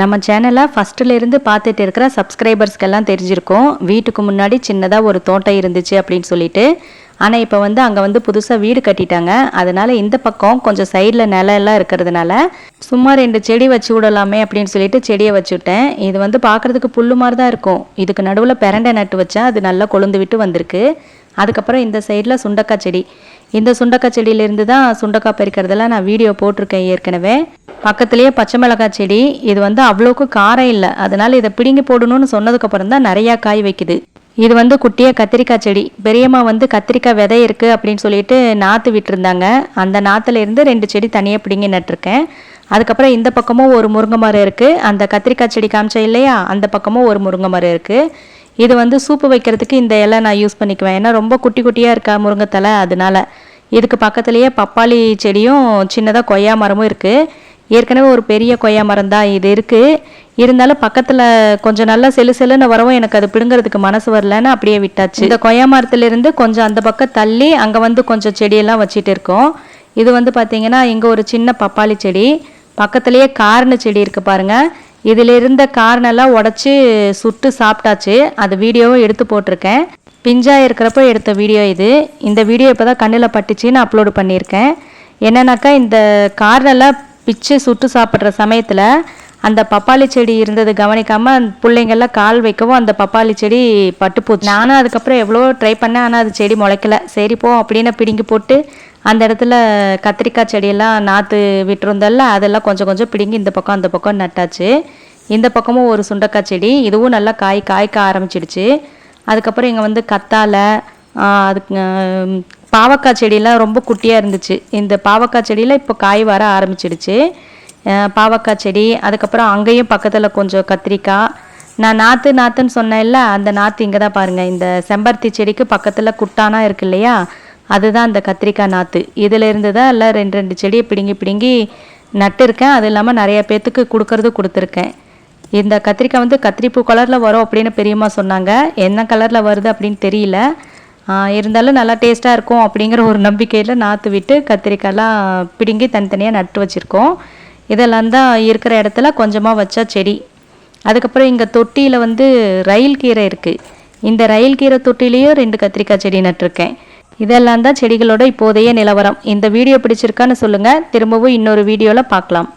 நம்ம சேனலை ஃபஸ்ட்டுலேருந்து பார்த்துட்டு இருக்கிற சப்ஸ்கிரைபர்ஸ்க்கெல்லாம் தெரிஞ்சிருக்கும். வீட்டுக்கு முன்னாடி சின்னதாக ஒரு தோட்டம் இருந்துச்சு அப்படின்னு சொல்லிட்டு ஆனால் இப்போ வந்து அங்கே வந்து புதுசாக வீடு கட்டிட்டாங்க. அதனால இந்த பக்கம் கொஞ்சம் சைடில் நிலம் இருக்கிறதுனால சும்மா ரெண்டு செடி வச்சு விடலாமே அப்படின்னு சொல்லிட்டு செடியை வச்சு விட்டேன் இது வந்து பார்க்குறதுக்கு புல்லு மாதிரி தான் இருக்கும். இதுக்கு நடுவில் பெரண்டை நட்டு வச்சா அது நல்லா கொழுந்து விட்டு வந்திருக்கு. அதுக்கப்புறம் இந்த சைடில் சுண்டக்காய் செடி. இந்த சுண்டக்காய் செடியிலேருந்து தான் சுண்டக்காய் பறிக்கிறதெல்லாம் நான் வீடியோ போட்டிருக்கேன் ஏற்கனவே. பக்கத்துலேயே பச்சை மிளகாய் செடி. இது வந்து அவ்வளோக்கு காரம் இல்லை. அதனால் இதை பிடுங்கி போடணும்னு சொன்னதுக்கப்புறம் தான் நிறையா காய் வைக்குது. இது வந்து குட்டியாக கத்திரிக்காய் செடி. பெரியம்மா வந்து கத்திரிக்காய் விதை இருக்குது அப்படின்னு சொல்லிட்டு நாற்று விட்டுருந்தாங்க. அந்த நாற்றுல இருந்து ரெண்டு செடி தனியாக பிடுங்கி நட்டுருக்கேன். அதுக்கப்புறம் இந்த பக்கமும் ஒரு முருங்கை மரம் இருக்குது அந்த கத்திரிக்காய் செடி காமிச்சேன் இல்லையா? அந்த பக்கமும் ஒரு முருங்கை மரம் இருக்குது இது வந்து சூப்பு வைக்கிறதுக்கு இந்த இலை நான் யூஸ் பண்ணிக்குவேன். ஏன்னா ரொம்ப குட்டி குட்டியாக இருக்கா முருங்கைத்தலை அதனால. இதுக்கு பக்கத்துலேயே பப்பாளி செடியும் சின்னதாக கொய்யா மரமும் இருக்குது ஏற்கனவே ஒரு பெரிய கொய்யா மரம் தான் இது இருக்குது இருந்தாலும் பக்கத்தில் கொஞ்சம் நல்லா செலு செலுன்னு வரவும் எனக்கு அது பிடுங்கிறதுக்கு மனசு வரலன்னு அப்படியே விட்டாச்சு. இந்த கொய்யா மரத்துலேருந்து கொஞ்சம் அந்த பக்கம் தள்ளி அங்கே வந்து கொஞ்சம் செடியெல்லாம் வச்சுட்டு இருக்கோம். இது வந்து பார்த்தீங்கன்னா இங்கே ஒரு சின்ன பப்பாளி செடி. பக்கத்துலேயே கார்னு செடி இருக்குது பாருங்கள் இதில் இருந்த கார்னெல்லாம் உடச்சி சுட்டு சாப்பிட்டாச்சு. அது வீடியோவும் எடுத்து போட்டிருக்கேன். பிஞ்சாக இருக்கிறப்போ எடுத்த வீடியோ இது. இந்த வீடியோ இப்போ தான் கண்ணில் பட்டுச்சுன்னு அப்லோடு பண்ணியிருக்கேன். என்னன்னாக்கா இந்த கார்னெல்லாம் பிச்சு சுட்டு சாப்பிட்ற சமயத்தில் அந்த பப்பாளி செடி இருந்தது கவனிக்காமல் பிள்ளைங்கள்லாம் கால் வைக்கவும் அந்த பப்பாளி செடி பட்டு போச்சு. நானும் அதுக்கப்புறம் எவ்வளோ ட்ரை பண்ணேன் ஆனால் அது செடி முளைக்கல. சரி போ அப்படின்னு பிடுங்கி போட்டு அந்த இடத்துல கத்திரிக்காய் செடியெல்லாம் நாற்று விட்டுருந்தல்ல அதெல்லாம் கொஞ்சம் கொஞ்சம் பிடுங்கி இந்த பக்கம் அந்த பக்கம் நட்டாச்சு. இந்த பக்கமும் ஒரு சுண்டக்காய் செடி இதுவும் நல்லா காய் காய்க்க ஆரம்பிச்சிடுச்சு. அதுக்கப்புறம் இங்கே வந்து கத்தாழை அதுக்கு பாவக்காய் செடியெலாம் ரொம்ப குட்டியாக இருந்துச்சு. இந்த பாவக்காய் செடியில் இப்போ காய் வர ஆரம்பிச்சிடுச்சு. பாவக்காய் செடி அதுக்கப்புறம் அங்கேயும் பக்கத்தில் கொஞ்சம் கத்திரிக்காய். நான் நாற்று நாற்றுன்னு சொன்னேன்ல அந்த நாற்று இங்கே தான் பாருங்கள் இந்த செம்பருத்தி செடிக்கு பக்கத்தில் குட்டானா இருக்கு இல்லையா? அதுதான் அந்த கத்திரிக்காய் நாற்று இதில் இருந்து தான் எல்லாம் ரெண்டு ரெண்டு செடியை பிடுங்கி பிடுங்கி நட்டுருக்கேன். அது இல்லாமல் நிறைய பேர்த்துக்கு கொடுக்கறது கொடுத்துருக்கேன். இந்த கத்திரிக்காய் வந்து கத்திரிப்பூ கலரில் வரும் அப்படின்னு பெரியம்மா சொன்னாங்க. என்ன கலரில் வருது அப்படின்னு தெரியல. இருந்தாலும் நல்லா டேஸ்ட்டாக இருக்கும் அப்படிங்கிற ஒரு நம்பிக்கையில் நாற்று விட்டு கத்திரிக்காயெலாம் பிடுங்கி தனித்தனியாக நட்டு வச்சுருக்கோம். இதெல்லாம் தான் இருக்கிற இடத்துல கொஞ்சமாக வச்சா செடி. அதுக்கப்புறம் இங்கே தொட்டியில் வந்து ரயில் கீரை இருக்குது இந்த ரயில் கீரை தொட்டிலையும் ரெண்டு கத்திரிக்காய் செடி நட்டிருக்கேன். இதெல்லாம் தான் செடிகளோட இப்போதைய நிலவரம். இந்த வீடியோ பிடிச்சிருக்கான்னு சொல்லுங்கள் திரும்பவும் இன்னொரு வீடியோவில் பார்க்கலாம்